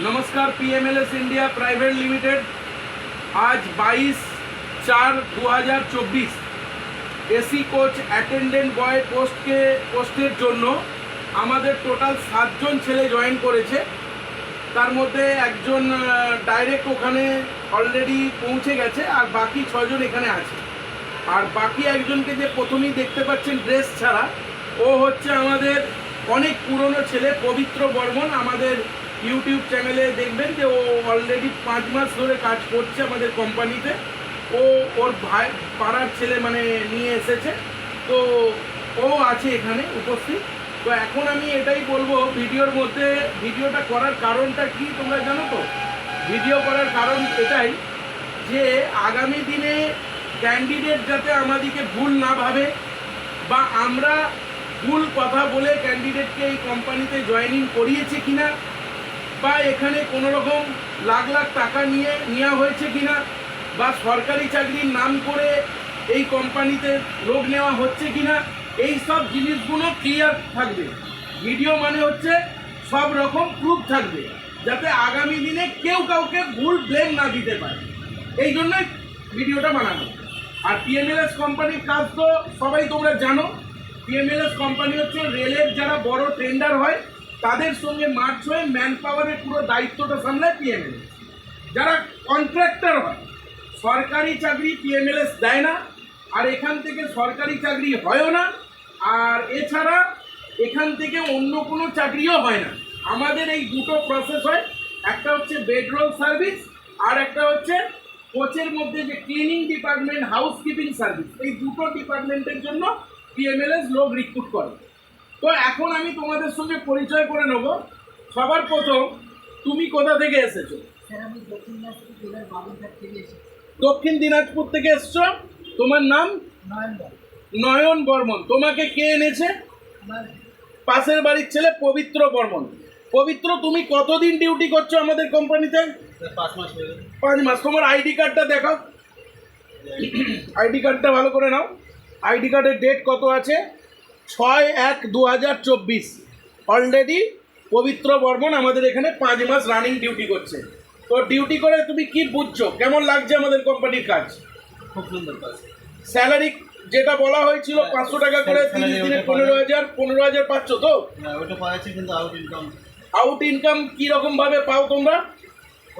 नमस्कार पीएमएलएस India private limited आज 22 চার দু হাজার চব্বিশ এসি কোচ অ্যাটেন্ডেন্ট বয় পোস্টকে পোস্টের জন্য আমাদের টোটাল সাতজন ছেলে জয়েন করেছে তার মধ্যে একজন ডাইরেক্ট ওখানে অলরেডি পৌঁছে গেছে আর বাকি ছজন এখানে আছে আর বাকি একজনকে যে প্রথমেই দেখতে পাচ্ছেন ড্রেস ছাড়া ও হচ্ছে আমাদের অনেক পুরনো ছেলে পবিত্র বর্মন আমাদের ইউটিউব চ্যানেলে দেখবেন যে ও অলরেডি পাঁচ মাস ধরে কাজ করছে আমাদের কোম্পানিতে ও ওর ভাই, পাড়ার ছেলে মানে নিয়ে এসেছে। তো ও আছে এখানে উপস্থিত। তো এখন আমি এটাই বলব, ভিডিওর মধ্যে, ভিডিওটা করার কারণটা কি তোমরা জানো তো? ভিডিও করার কারণ এটাই যে আগামী দিনে ক্যান্ডিডেট যাতে আমাদেরকে ভুল না ভাবে বা আমরা ভুল কথা বলে ক্যান্ডিডেটকে এই কোম্পানিতে জয়েনিং করিয়েছে কিনা বা এখানে কোনো রকম লাখ লাখ টাকা নিয়ে নেওয়া হয়েছে কিনা বা সরকারি চাকরির নাম করে এই কোম্পানিতে লোক নেওয়া হচ্ছে কিনা, এই সব জিনিসগুলো ক্লিয়ার থাকবে। ভিডিও মানে হচ্ছে সব রকম প্রুফ থাকবে, যাতে আগামী দিনে কেউ কাউকে ভুল ব্লেম না দিতে পারে। এই জন্যই ভিডিওটা বানানো। আর পিএমএলএস কোম্পানির কাজ তো সবাই তোমরা জানো। পিএমএলএস কোম্পানি হচ্ছে রেলের যারা বড় টেন্ডার হয় তাদের সঙ্গে মার্চ হয়ে ম্যান পাওয়ারের পুরো দায়িত্বটা সামলায় পিএমএলএস যারা কন্ট্রাক্টর হয়, সরকারি চাকরি পিএমএলএস দেয় না, আর এখান থেকে সরকারি চাকরি হয়ও না, আর এছাড়া এখান থেকে অন্য কোনো চাকরিও হয় না। আমাদের এই দুটো প্রসেস হয়, একটা হচ্ছে বেডরোল সার্ভিস আর একটা হচ্ছে কোচের মধ্যে যে ক্লিনিং ডিপার্টমেন্ট হাউসকিপিং সার্ভিস এই দুটো ডিপার্টমেন্টের জন্য পিএমএলএস লোক রিক্রুট করে। তো এখন আমি তোমাদের সঙ্গে পরিচয় করে নেব। সবার প্রথম তুমি কোথা থেকে এসেছ? দক্ষিণ দিনাজপুর থেকে এসেছি। তোমার নাম? নয়ন বর্মন। তোমাকে কে এনেছে? পাশের বাড়ির ছেলে পবিত্র বর্মন। পবিত্র তুমি কতদিন ডিউটি করছ আমাদের কোম্পানিতে? পাঁচ মাস হয়ে গেল পাঁচ মাস। তোমার আইডি কার্ডটা দেখাও। আইডি কার্ডটা ভালো করে নাও। আইডি কার্ডের ডেট কত আছে? ছয় এক দু হাজার চব্বিশ। অলরেডি পবিত্র বর্মন আমাদের এখানে পাঁচ মাস রানিং ডিউটি করছে। তো ডিউটি করে তুমি কি বুঝছ? কেমন লাগছে আমাদের কোম্পানির কাজ? খুব সুন্দর কাজ। স্যালারি যেটা বলা হয়েছিল পাঁচশো টাকা করে তিরিশ দিনে পনেরো হাজার পনেরো হাজার পাচ্ছ তো? হ্যাঁ ওটা পাওয়াচ্ছি কিন্তু আউট ইনকাম আউট ইনকাম কীরকমভাবে পাও তোমরা?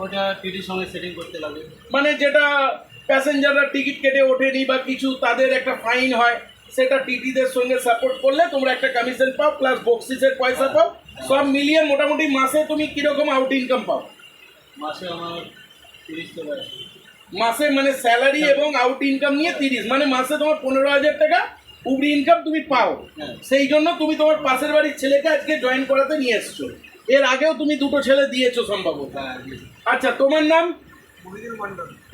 ওটা টিটির সঙ্গে সেটিং করতে লাগে। মানে যেটা প্যাসেঞ্জাররা টিকিট কেটে ওঠেনি বা কিছু তাদের একটা ফাইন হয়। সেটা টিটিদের সঙ্গে সাপোর্ট করলে তোমরা একটা কমিশন পাও প্লাস বক্সিসের পয়সা পাও। সব মিলিয়ে মোটামুটি মাসে তুমি কীরকম আউট ইনকাম পাও? মাসে আমার তিরিশ আসে মাসে মানে স্যালারি এবং আউট ইনকাম নিয়ে তিরিশ মানে মাসে তোমার পনেরো হাজার টাকা উপরি ইনকাম তুমি পাও। হ্যাঁ। সেই জন্য তুমি তোমার পাশের বাড়ির ছেলেকে আজকে জয়েন করাতে নিয়ে এসছো। এর আগেও তুমি দুটো ছেলে দিয়েছ সম্ভবত। হ্যাঁ আচ্ছা তোমার নাম?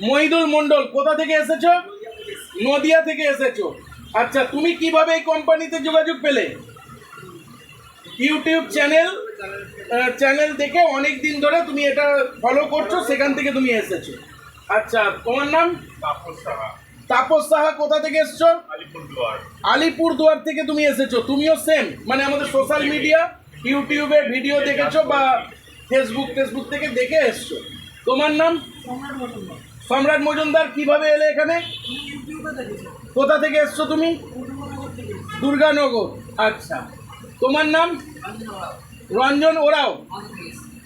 মহিদুল মন্ডল কোথা থেকে এসেছ। নদিয়া থেকে এসেছ। আচ্ছা তুমি কীভাবে এই কোম্পানিতে যোগাযোগ পেলে? ইউটিউব চ্যানেল চ্যানেল দেখে অনেক দিন ধরে তুমি এটা ফলো করছ সেখান থেকে তুমি এসেছ। আচ্ছা তোমার নাম? তাপস সাহা। তাপস সাহা কোথা থেকে এসছো? আলিপুরদুয়ার। আলিপুর দুয়ার থেকে তুমি এসেছ। তুমিও সেম মানে আমাদের সোশ্যাল মিডিয়া ইউটিউবে ভিডিও দেখেছ বা ফেসবুক ফেসবুক থেকে দেখে এসছো। তোমার নাম? সম্রাট সম্রাট মজুমদার কীভাবে এলে এখানে? কোথা থেকে এসছো তুমি? দুর্গানগর। আচ্ছা। তোমার নাম? রঞ্জন ওরাও।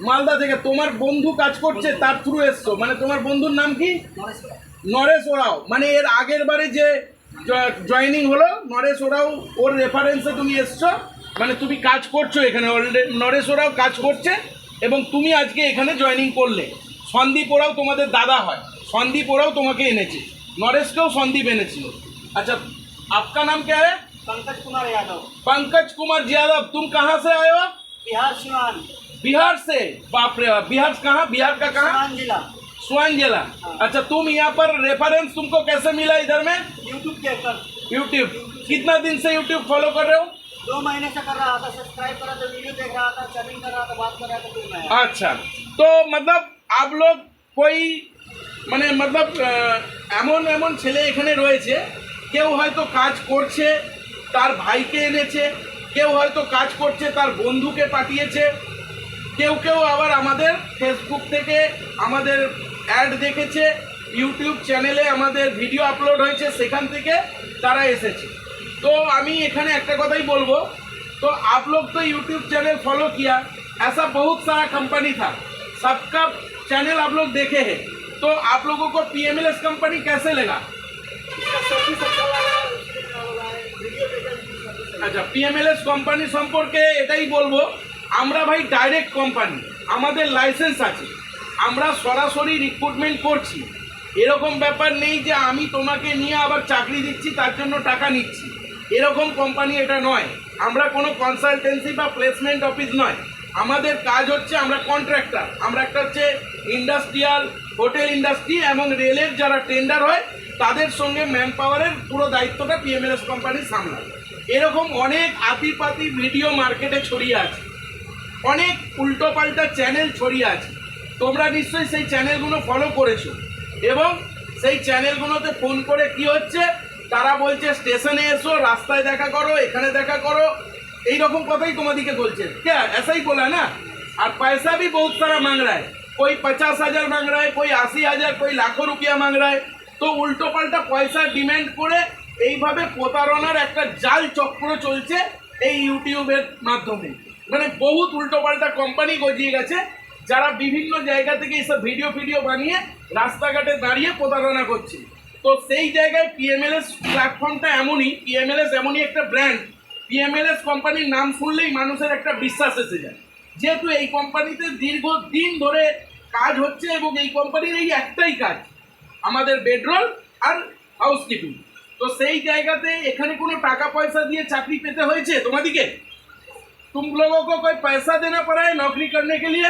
মালদা থেকে। তোমার বন্ধু কাজ করছে, তার থ্রু এসছো। মানে তোমার বন্ধুর নাম কি? নরেশ ওরাও। মানে এর আগের বারে যে জয়নিং হলো, নরেশ ওরাও, ওর রেফারেন্সে তুমি এসছো। মানে তুমি কাজ করছ এখানে নরেশ ওরাও কাজ করছে এবং তুমি আজকে এখানে জয়নিং করলে। সন্দীপ ওরাও তোমাদের দাদা হয়। সন্দীপ ওরাও তোমাকে এনেছে নরেশকেও সন্দীপ এনেছিল আচ্ছা आपका नाम क्या है पंकज कुमार यादव पंकज कुमार यादव तुम कहाँ से आए हो बिहार सिवान बिहार से बाप रे बाप। बिहार कहाँ बिहार का कहाँ सिवान जिला स्वान जिला अच्छा तुम यहाँ पर रेफरेंस तुमको कैसे मिला इधर में यूट्यूब के कर यूट्यूब कितना दिन से यूट्यूब फॉलो कर रहे हो दो महीने से कर रहा था सब्सक्राइब करा था वीडियो देख रहा था चैटिंग कर रहा था बात कर रहा था फिर मैं आया। अच्छा तो मतलब आप लोग कोई মানে মতলব আহ, এমন এমন ছেলে এখানে রয়েছে কেউ হয়তো কাজ করছে তার ভাইকে এনেছে কেউ হয়তো কাজ করছে তার বন্ধুকে পাঠিয়েছে কেউ কেউ আবার আমাদের ফেসবুক থেকে আমাদের অ্যাড দেখেছে ইউটিউব চ্যানেলে আমাদের ভিডিও আপলোড হয়েছে সেখান থেকে তারা এসেছে तो আমি এখানে একটা কথাই বলবো तो आप लोग तो यूट्यूब चैनल फॉलो किया ऐसा बहुत सारा कंपनी था सबका चैनल आप लोग देखे हैं तो आप लोगों को पीएमएलएस कंपनी कैसे लगा इसका सर्विस अच्छा लगा उसके क्या बोला है वीडियो देखा सर्विस আচ্ছা পিএমএলএস কোম্পানি সম্পর্কে এটাই বলবো আমরা ভাই ডাইরেক্ট কোম্পানি আমাদের লাইসেন্স আছে আমরা সরাসরি রিক্রুটমেন্ট করছি এরকম ব্যাপার নেই যে আমি তোমাকে নিয়ে আবার চাকরি দিচ্ছি তার জন্য টাকা নিচ্ছি এরকম কোম্পানি এটা নয় আমরা কোনো কনসালটেন্সি বা প্লেসমেন্ট অফিস নয় আমাদের কাজ হচ্ছে আমরা কন্ট্রাক্টর আমরা একটা হচ্ছে ইন্ডাস্ট্রিয়াল হোটেল ইন্ডাস্ট্রি এবং রেলের যারা টেন্ডার হয়, তাদের সঙ্গে ম্যান পাওয়ারের পুরো দায়িত্বটা পিএমএলএস কোম্পানি সামলায়। এরকম অনেক আতিপাতি ভিডিও মার্কেটে ছড়িয়ে আছে। অনেক উল্টোপাল্টা চ্যানেল ছড়িয়ে আছে। তোমরা নিশ্চয়ই সেই চ্যানেলগুলো ফলো করেছ। এবং সেই চ্যানেলগুলোতে ফোন করে কি হচ্ছে? তারা বলছে স্টেশনে এসো, রাস্তায় দেখা করো, এখানে দেখা করো। এই রকম কথাই তোমাদিকে বলছে। কে? এসাই বলে না? আর পয়সা বি বহুত সারা মাং कोई पचास हजार मांग रहा है कोई আশি হাজার कोई লাখো রুপিয়া मांग रहा है তো উল্টো পাল্টা পয়সা ডিমান্ড করে এইভাবে প্রতারণার একটা জাল চক্র চলছে এই ইউটিউবের মাধ্যমে মানে বহুত উল্টো পাল্টা কোম্পানি গজিয়ে গেছে যারা বিভিন্ন জায়গা থেকে এইসব ভিডিও ফিডিও বানিয়ে রাস্তাঘাটে দাঁড়িয়ে প্রতারণা করছে তো সেই জায়গায় পিএমএলএস প্ল্যাটফর্মটা এমনই পিএমএলএস এমনই একটা ব্র্যান্ড পিএমএলএস কোম্পানির নাম শুনলেই মানুষের একটা বিশ্বাস এসে যায় যেহেতু এই কোম্পানিতে দীর্ঘদিন ধরে কাজ হচ্ছে এবং এই কোম্পানির এই একটাই কাজ আমাদের বেডরোল আর হাউসকিপিং তো সেই জায়গাতে এখানে কোনো টাকা পয়সা দিয়ে চাকরি পেতে হয়েছে তোমাদিকে तुम लोगों को कोई पैसा देना पड़ा है नौकरी करने के लिए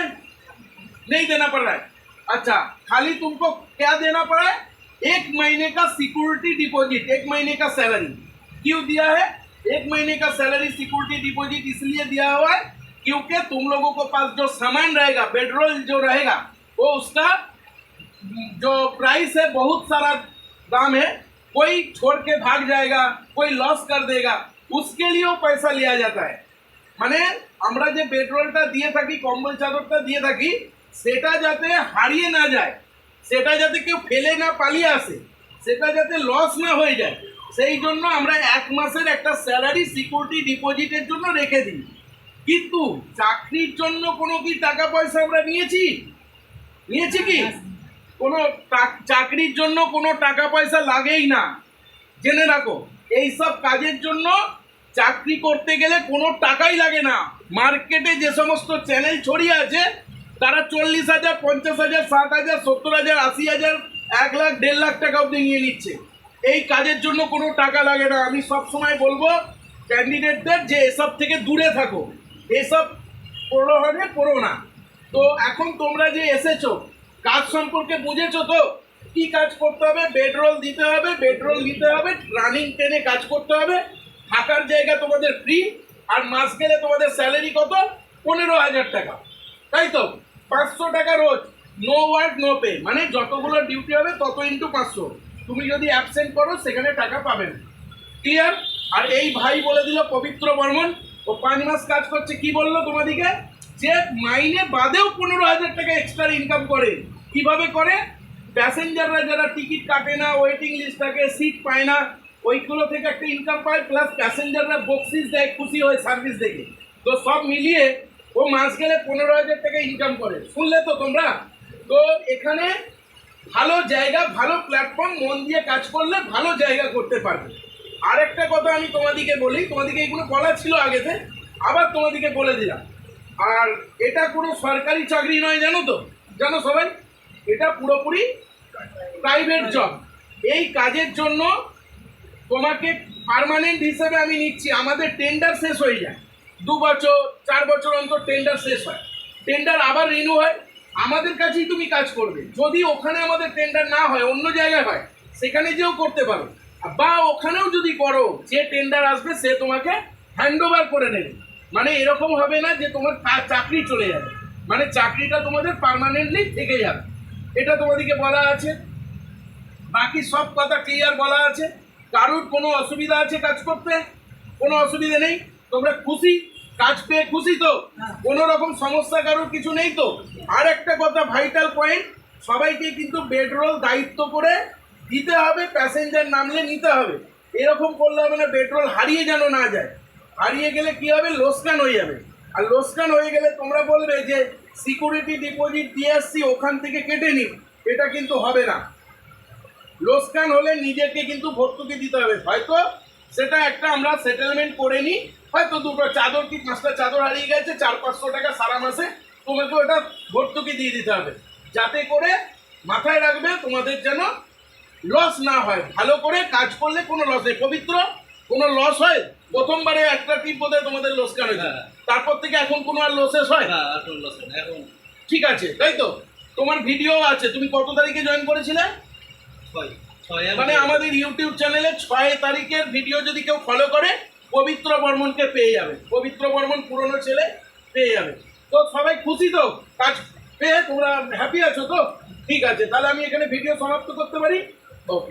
नहीं देना पड़ रहा है अच्छा खाली तुमको क्या देना पड़ा है एक महीने का सिक्योरिटी डिपॉजिट एक महीने का सैलरी क्यों दिया है एक महीने का सैलरी सिक्योरिटी डिपॉजिट इसलिए दिया हुआ है क्योंकि तुम लोगों के पास जो सामान रहेगा पेट्रोल जो रहेगा वो उसका जो प्राइस है बहुत सारा दाम है कोई छोड़ के भाग जाएगा कोई लॉस कर देगा उसके लिए वो पैसा लिया जाता है মানে আমরা যে পেট্রোলটা দিয়ে থাকি কম্বল চাদরটা দিয়ে থাকি সেটা যাতে হারিয়ে না যায় সেটা যাতে কেউ ফেলে না পালিয়ে আসে সেটা যাতে লস না হয়ে যায় সেই জন্য আমরা এক মাসের একটা স্যালারি সিকিউরিটি ডিপোজিটের জন্য রেখে দিই কিন্তু চাকরির জন্য কোনো কি টাকা পয়সা আমরা নিয়েছি? নিয়েছি কি? কোনো চাকরির জন্য কোনো টাকা পয়সা লাগেই না। জেনে রাখো, এইসব কাজের জন্য চাকরি করতে গেলে কোনো টাকাই লাগে না। মার্কেটে যে সমস্ত চ্যানেল ছড়িয়ে আছে, তারা চল্লিশ হাজার, পঞ্চাশ হাজার, ষাট হাজার, সত্তর হাজার, আশি হাজার, এক লাখ, দেড় লাখ টাকা অবধি নিয়ে নিচ্ছে। এই কাজের জন্য কোনো টাকা লাগে না। আমি সব সময় বলব ক্যান্ডিডেটদের যে এসব থেকে দূরে থাকো। এসব প্রলোভনে পড়ো না। তো এখন তোমরা যে এসেছ, কাজ সম্পর্কে বুঝেছ তো, কি কাজ করতে হবে? বেডরোল দিতে হবে বেডরোল দিতে হবে রানিং ট্রেনে কাজ করতে হবে। থাকার জায়গা তোমাদের ফ্রি আর মাস গেলে তোমাদের স্যালারি কত? পনেরো হাজার টাকা। তাই তো? পাঁচশো টাকা রোজ। নো ওয়ার্ক নো পে মানে যতগুলো ডিউটি হবে, তত ইন্টু পাঁচশো। তুমি যদি অ্যাবসেন্ট করো, সেখানে টাকা পাবে না। ক্লিয়ার আর এই ভাই বলে দিল পবিত্র বর্মন ও পাঁচ মাস কাজ করছে, কি বলল তোমাদিকে? যে মাইনে বাদেও পনেরো হাজার টাকা এক্সট্রা ইনকাম করে। কীভাবে করে? প্যাসেঞ্জাররা যারা টিকিট কাটে না ওয়েটিং লিস্ট থাকে সিট পায় না, ওইগুলো থেকে একটা ইনকাম পায় প্লাস প্যাসেঞ্জাররা বক্সিস দেয়, খুশি হয় সার্ভিস দেখে। তো সব মিলিয়ে ও মাস গেলে পনেরো হাজার টাকা ইনকাম করে। শুনলে তো তোমরা? তো এখানে ভালো জায়গা, ভালো প্ল্যাটফর্ম মন দিয়ে কাজ করলে ভালো জায়গা করতে পারবে। আরেকটা কথা আমি তোমাদিকে বলি, তোমাদিকে এইগুলো বলা ছিল আগেতে, আবার তোমাদিকে বলে দিলাম। আর এটা কোনো সরকারি চাকরি নয়, জানো তো? জানো সবাই? এটা পুরোপুরি প্রাইভেট জব এই কাজের জন্য তোমাকে পার্মানেন্ট হিসেবে আমি নিচ্ছি। আমাদের টেন্ডার শেষ হয়ে যায়। দু বছর, চার বছর অন্তর টেন্ডার শেষ হয়। টেন্ডার আবার রিনিউ হয়। আমাদের কাছেই তুমি কাজ করবে। যদি ওখানে আমাদের টেন্ডার না হয়, অন্য জায়গায় হয়, সেখানে যেও করতে পারো। বা ওখানেও যদি করো যে টেন্ডার আসবে সে তোমাকে হ্যান্ড ওভার করে নেবে মানে এরকম হবে না যে তোমার চাকরি চলে যাবে। মানে চাকরিটা তোমাদের পার্মানেন্টলি থেকে যাবে। এটা তোমাদেরকে বলা আছে। বাকি সব কথা ক্লিয়ার বলা আছে। কারুর কোনো অসুবিধা আছে কাজ করতে? কোনো অসুবিধা নেই? তোমরা খুশি? কাজ পেয়ে খুশি তো? কোনো রকম সমস্যা কারোর কিছু নেই তো? আর একটা কথা ভাইটাল পয়েন্ট সবাইকে কিন্তু বেডরোল দায়িত্ব করে দিতে হবে প্যাসেঞ্জার নামলে নিতে হবে। এরকম করলে হবে না পেট্রোল হারিয়ে যেন না যায়। হারিয়ে গেলে কি হবে? লোসকান হয়ে যাবে। আর লোসকান হয়ে গেলে তোমরা বলবে যে সিকিউরিটি ডিপোজিট দিয়ে আসছি ওখান থেকে কেটে নিন। এটা কিন্তু হবে না। লোসকান হলে নিজেকে কিন্তু ভর্তুকি দিতে হবে। হয়তো সেটা একটা আমরা সেটেলমেন্ট করে নিই, হয়তো দুটো চাদর কি পাঁচটা চাদর হারিয়ে গেছে, চার পাঁচশো টাকা সারা মাসে তোমাকে ওটা ভর্তুকি দিয়ে দিতে হবে। যাতে করে মাথায় রাখবে তোমাদের যেন লস না হয় ভালো করে কাজ করলে কোনো লস নেই। পবিত্র কোনো লস হয় প্রথমবারে একটা টিপ বোধহয় তোমাদের লোসকান হয়েছে। হ্যাঁ। তারপর থেকে এখন কোনো আর লসেস হয়? না এখন লস এখন। ঠিক আছে তাই তো? তোমার ভিডিও আছে তুমি কত তারিখে জয়েন করেছিলে? মানে আমাদের ইউটিউব চ্যানেলে ছয় তারিখের ভিডিও যদি কেউ ফলো করে পবিত্র বর্মনকে পেয়ে যাবে। পবিত্র বর্মন পুরনো ছেলে পেয়ে যাবে। তো সবাই খুশি তো? কাজ পেয়ে তোমরা হ্যাপি আছো তো? ঠিক আছে তাহলে আমি এখানে ভিডিও সমাপ্ত করতে পারি। Ok.